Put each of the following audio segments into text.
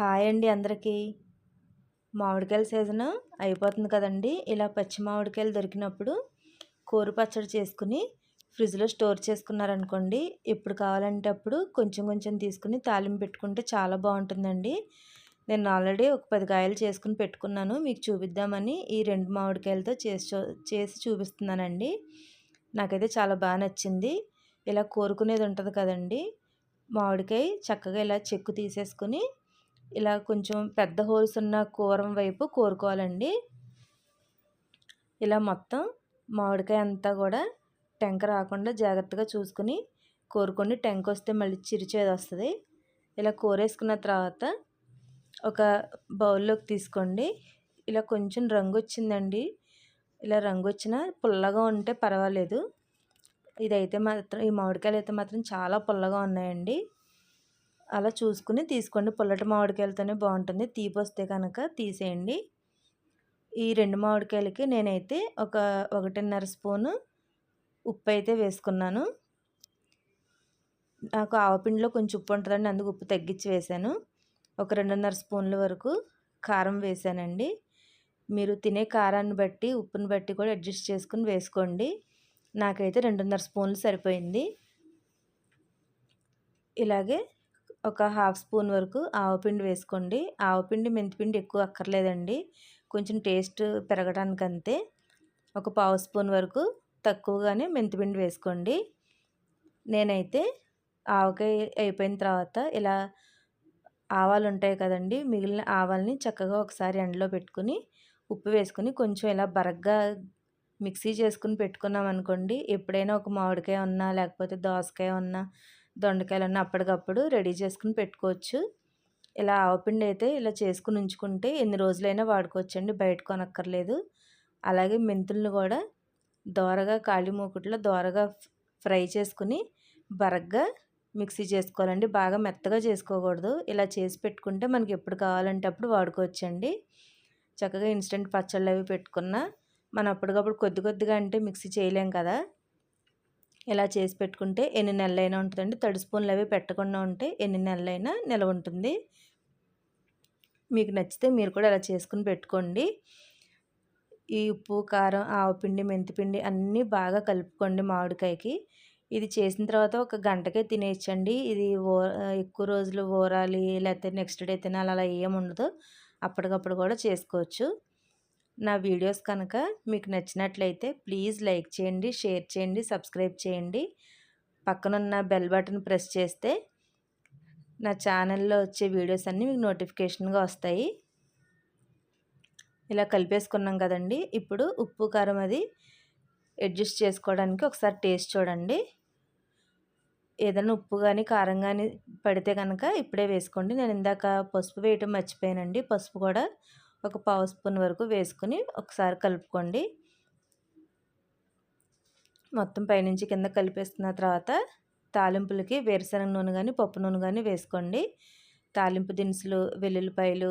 Hi అండి అందరికీ. మామిడికాయల season అయిపోతుంది కదండి. ఇలా పచ్చి మామిడికాయలు దొరికినప్పుడు కూర పచ్చడి చేసుకుని ఫ్రిడ్జ్లో స్టోర్ చేసుకున్నారనుకోండి ఎప్పుడు కావాలంటే అప్పుడు కొంచెం కొంచెం తీసుకుని తాలింపు పెట్టుకుంటే చాలా బాగుంటుందండి. నేను ఆల్రెడీ ఒక పది కాయలు చేసుకుని పెట్టుకున్నాను. మీకు చూపిద్దామని ఈ రెండు మామిడికాయలతో చేసి చేసి చూపిస్తున్నానండి. నాకైతే చాలా బాగా నచ్చింది. ఇలా కోరుకునేది ఉంటుంది కదండి. మామిడికాయ చక్కగా ఇలా చెక్కు తీసేసుకుని ఇలా కొంచెం పెద్ద హోల్స్ ఉన్న కూరం వైపు కోరుకోవాలండి. ఇలా మొత్తం మామిడికాయ అంతా కూడా టెంక రాకుండా జాగ్రత్తగా చూసుకుని కోరుకొని టెంక వస్తే మళ్ళీ చిరిచేది వస్తుంది. ఇలా కోరేసుకున్న తర్వాత ఒక బౌల్లోకి తీసుకోండి. ఇలా కొంచెం రంగు వచ్చిందండి. ఇలా రంగు వచ్చిన పుల్లగా ఉంటే పర్వాలేదు. ఇదైతే మాత్రం ఈ మామిడికాయలు అయితే మాత్రం చాలా పుల్లగా ఉన్నాయండి. అలా చూసుకుని తీసుకోండి. పుల్లటి మామిడికాయలతోనే బాగుంటుంది. తీపి వస్తే కనుక తీసేయండి. ఈ రెండు మామిడికాయలకి నేనైతే ఒక ఒకటిన్నర స్పూను ఉప్పు అయితే వేసుకున్నాను. నాకు ఆవపిండిలో కొంచెం ఉప్పు ఉంటుందండి అందుకు ఉప్పు తగ్గించి వేశాను ఒక రెండున్నర స్పూన్ల వరకు కారం వేసానండి. మీరు తినే కారాన్ని బట్టి ఉప్పుని బట్టి కూడా అడ్జస్ట్ చేసుకుని వేసుకోండి. నాకైతే రెండున్నర స్పూన్లు సరిపోయింది. ఇలాగే ఒక హాఫ్ స్పూన్ వరకు ఆవపిండి వేసుకోండి. ఆవపిండి మెంతిపిండి ఎక్కువ అక్కర్లేదండి. కొంచెం టేస్ట్ పెరగడానికి అంతే. ఒక పావు స్పూన్ వరకు తక్కువగానే మెంతిపిండి వేసుకోండి. నేనైతే ఆవకాయ అయిపోయిన తర్వాత ఇలా ఆవాలు ఉంటాయి కదండి మిగిలిన ఆవాల్ని చక్కగా ఒకసారి ఎండలో పెట్టుకుని ఉప్పు వేసుకుని కొంచెం ఇలా బరగ్గా మిక్సీ చేసుకుని పెట్టుకున్నాం అనుకోండి ఎప్పుడైనా ఒక మామిడికాయ ఉన్నా లేకపోతే దోసకాయ ఉన్నా దొండకాయలన్నీ అప్పటికప్పుడు రెడీ చేసుకుని పెట్టుకోవచ్చు. ఇలా ఆవపిండి అయితే ఇలా చేసుకుని ఉంచుకుంటే ఎన్ని రోజులైనా వాడుకోవచ్చండి బయట కొనక్కర్లేదు. అలాగే మెంతులను కూడా దోరగా కాళీ మూకుట్లో దోరగా ఫ్రై చేసుకుని బరగ్గా మిక్సీ చేసుకోవాలండి. బాగా మెత్తగా చేసుకోకూడదు. ఇలా చేసి పెట్టుకుంటే మనకి ఎప్పుడు కావాలంటే అప్పుడు వాడుకోవచ్చండి. చక్కగా ఇన్స్టెంట్ పచ్చళ్ళు అవి పెట్టుకున్న మనం అప్పటికప్పుడు కొద్ది కొద్దిగా అంటే మిక్సీ చేయలేం కదా. ఇలా చేసి పెట్టుకుంటే ఎన్ని నెలలైనా ఉంటుందండి. తడి స్పూన్లు అవి పెట్టకుండా ఉంటే ఎన్ని నెలలైనా నిలవ ఉంటుంది. మీకు నచ్చితే మీరు కూడా ఇలా చేసుకుని పెట్టుకోండి. ఈ ఉప్పు కారం ఆవపిండి మెంతిపిండి అన్నీ బాగా కలుపుకోండి మామిడికాయకి. ఇది చేసిన తర్వాత ఒక గంటకే తినేయచ్చండి. ఇది ఓ ఎక్కువ రోజులు ఊరాలి లేకపోతే నెక్స్ట్ డే తినాలి అలా ఏముండదు అప్పటికప్పుడు కూడా చేసుకోవచ్చు. నా వీడియోస్ కనుక మీకు నచ్చినట్లయితే ప్లీజ్ లైక్ చేయండి షేర్ చేయండి సబ్స్క్రైబ్ చేయండి. పక్కనున్న బెల్ బటన్ ప్రెస్ చేస్తే నా ఛానల్లో వచ్చే వీడియోస్ అన్నీ మీకు నోటిఫికేషన్గా వస్తాయి. ఇలా కలిపేసుకున్నాం కదండి. ఇప్పుడు ఉప్పు కారం అది అడ్జస్ట్ చేసుకోవడానికి ఒకసారి టేస్ట్ చూడండి. ఏదైనా ఉప్పు కానీ కారం కానీ పడితే కనుక ఇప్పుడే వేసుకోండి. నేను ఇందాక పసుపు వేయటం మర్చిపోయానండి. పసుపు కూడా ఒక పావు స్పూన్ వరకు వేసుకుని ఒకసారి కలుపుకోండి. మొత్తం పైనుంచి కింద కలిపేసుకున్న తర్వాత తాలింపులకి వేరుశనగ నూనె కానీ పప్పు నూనె కానీ వేసుకోండి. తాలింపు దినుసులు వెల్లుల్లిపాయలు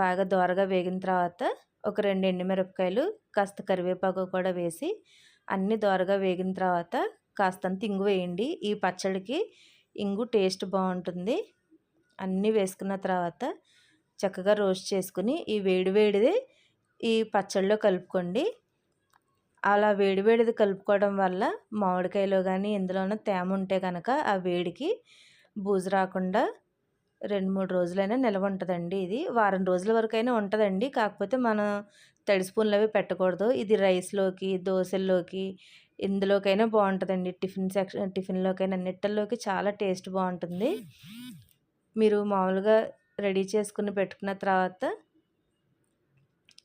బాగా దోరగా వేగిన తర్వాత ఒక రెండు ఎండుమిరపకాయలు కాస్త కరివేపాకు కూడా వేసి అన్నీ దోరగా వేగిన తర్వాత కాస్తంత ఇంగు వేయండి. ఈ పచ్చడికి ఇంగు టేస్ట్ బాగుంటుంది. అన్నీ వేసుకున్న తర్వాత చక్కగా రోస్ట్ చేసుకుని ఈ వేడివేడిది ఈ పచ్చళ్ళలో కలుపుకోండి. అలా వేడివేడిది కలుపుకోవడం వల్ల మామిడికాయలో కానీ ఎందులోనూ తేమ ఉంటే కనుక ఆ వేడికి బూజు రాకుండా రెండు మూడు రోజులైనా నిల్వ ఉంటుందండి ఇది. వారం రోజుల వరకైనా ఉంటుందండి. కాకపోతే మనం తడి స్పూన్లు అవి పెట్టకూడదు. ఇది రైస్లోకి దోశల్లోకి ఇందులోకైనా బాగుంటుందండి. టిఫిన్ సెక్షన్ టిఫిన్లోకైనా అన్నిటిలోకి చాలా టేస్ట్ బాగుంటుంది. మీరు మామూలుగా రెడీ చేసుకుని పెట్టుకున్న తర్వాత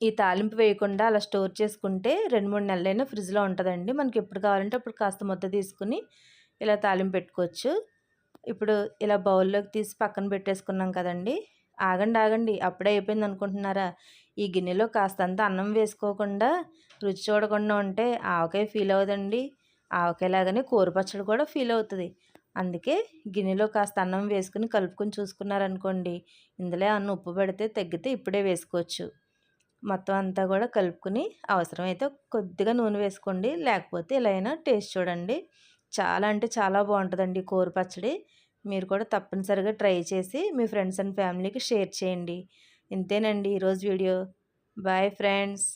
ఈ తాలింపు వేయకుండా అలా స్టోర్ చేసుకుంటే రెండు మూడు నెలలైనా ఫ్రిడ్జ్లో ఉంటుందండి. మనకి ఎప్పుడు కావాలంటే అప్పుడు కాస్త ముద్ద తీసుకుని ఇలా తాలింపు పెట్టుకోవచ్చు. ఇప్పుడు ఇలా బౌల్లోకి తీసి పక్కన పెట్టేసుకున్నాం కదండి. ఆగండి ఆగండి. అప్పుడే అయిపోయింది అనుకుంటున్నారా? ఈ గిన్నెలో కాస్తంత అన్నం వేసుకోకుండా రుచి చూడకుండా ఉంటే ఆవకాయ ఫీల్ అవుదండి ఆవకాయలాగానే కూర పచ్చడి కూడా ఫీల్ అవుతుంది. అందుకే గిన్నెలో కాస్త అన్నం వేసుకుని కలుపుకొని చూసుకున్నారనుకోండి ఇందులో అన్నం ఉప్పు పెడితే తగ్గితే ఇప్పుడే వేసుకోవచ్చు. మొత్తం అంతా కూడా కలుపుకుని అవసరమైతే కొద్దిగా నూనె వేసుకోండి లేకపోతే ఇలా అయినా టేస్ట్ చూడండి. చాలా అంటే చాలా బాగుంటుందండి కూర పచ్చడి. మీరు కూడా తప్పనిసరిగా ట్రై చేసి మీ ఫ్రెండ్స్ అండ్ ఫ్యామిలీకి షేర్ చేయండి. ఇంతేనండి ఈరోజు వీడియో. Bye friends.